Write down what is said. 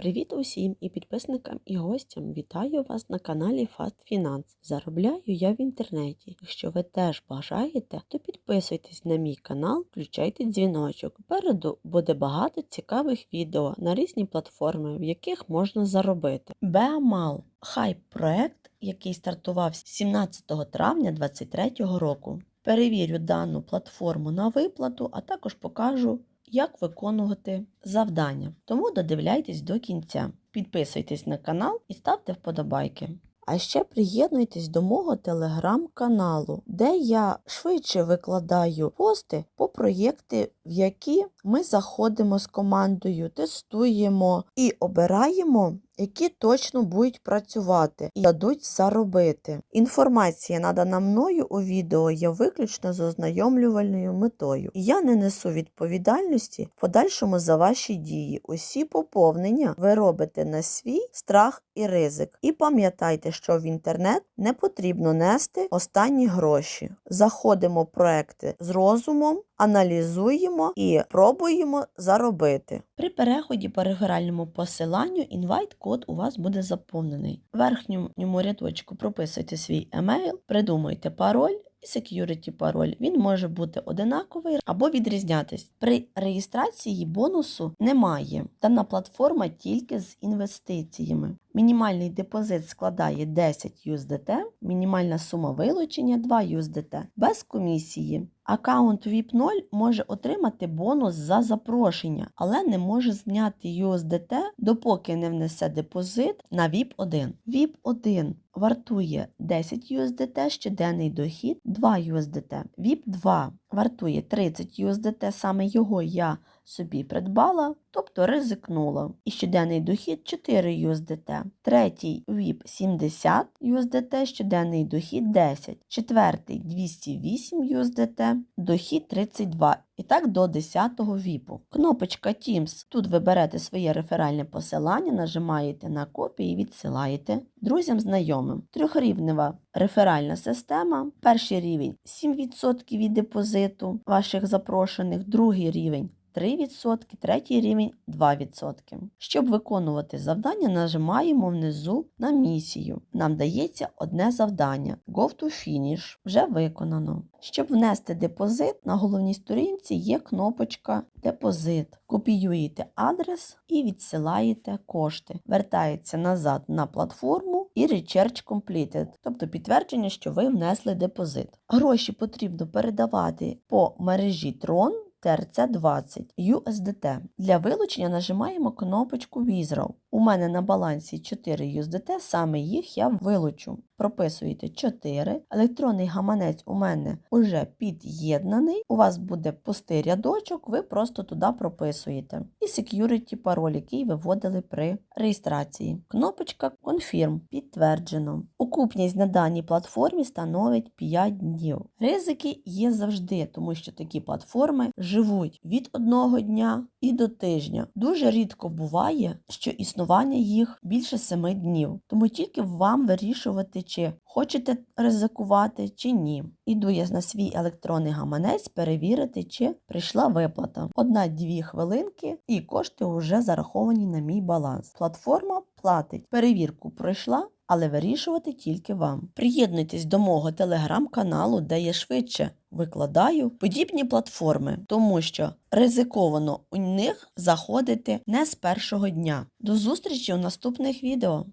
Привіт усім і підписникам і гостям. Вітаю вас на каналі Fast Finance. Заробляю я в інтернеті. Якщо ви теж бажаєте, то підписуйтесь на мій канал, включайте дзвіночок. Попереду буде багато цікавих відео на різні платформи, в яких можна заробити. Беамал хайп проект, який стартував 17 травня 2023 року. Перевірю дану платформу на виплату, а також покажу як виконувати завдання. Тому додивляйтесь до кінця. Підписуйтесь на канал і ставте вподобайки. А ще приєднуйтесь до мого телеграм-каналу, де я швидше викладаю пости по проєкти, в які ми заходимо з командою, тестуємо і обираємо, які точно будуть працювати і дадуть заробити. Інформація, надана мною у відео, є виключно з ознайомлювальною метою. І я не несу відповідальності в подальшому за ваші дії. Усі поповнення ви робите на свій страх і ризик. І пам'ятайте, що в інтернет не потрібно нести останні гроші. Заходимо в проекти з розумом, аналізуємо і пробуємо заробити. При переході по реферальному посиланню інвайт-код у вас буде заповнений. В верхньому рядочку прописуйте свій емейл, придумайте пароль. І security пароль він може бути одинаковий або відрізнятись. При реєстрації бонусу немає. Дана платформа тільки з інвестиціями. Мінімальний депозит складає 10 USDT, мінімальна сума вилучення 2 USDT без комісії. Аккаунт VIP 0 може отримати бонус за запрошення, але не може зняти USDT, допоки не внесе депозит на VIP 1. VIP 1 вартує 10 USDT, щоденний дохід 2 USDT. VIP 2 вартує 30 USDT, саме його я собі придбала, тобто ризикнула. І щоденний дохід 4 USDT. Третій VIP 70 USDT, щоденний дохід 10. Четвертий 208 USDT, дохід 32. І так до 10-го віпу. Кнопочка Teams. Тут ви берете своє реферальне посилання, нажимаєте на копію і відсилаєте друзям знайомим. Трьохрівнева реферальна система. Перший рівень 7% від депозиту ваших запрошених, другий рівень 3%, третій рівень 2%. Щоб виконувати завдання, нажимаємо внизу на місію. Нам дається одне завдання Go to Finish. Вже виконано. Щоб внести депозит, на головній сторінці є кнопочка Депозит. Копіюєте адрес і відсилаєте кошти. Вертається назад на платформу і Recharge Completed, тобто підтвердження, що ви внесли депозит. Гроші потрібно передавати по мережі Tron. TRC20 USDT. Для вилучення нажимаємо кнопочку Withdraw. У мене на балансі 4 USDT, саме їх я вилучу. Прописуєте 4. Електронний гаманець у мене вже під'єднаний. У вас буде пустий рядочок, ви просто туди прописуєте. І security пароль, який ви вводили при реєстрації. Кнопочка Confirm підтверджено. Окупність на даній платформі становить 5 днів. Ризики є завжди, тому що такі платформи живуть від одного дня і до тижня. Дуже рідко буває, що існування їх більше 7 днів. Тому тільки вам вирішувати, чи хочете ризикувати, чи ні. Іду я на свій електронний гаманець перевірити, чи прийшла виплата. Одна-дві хвилинки, і кошти вже зараховані на мій баланс. Платформа платить. Перевірку пройшла. Але вирішувати тільки вам. Приєднуйтесь до мого телеграм-каналу, де я швидше викладаю подібні платформи, тому що ризиковано у них заходити не з першого дня. До зустрічі у наступних відео.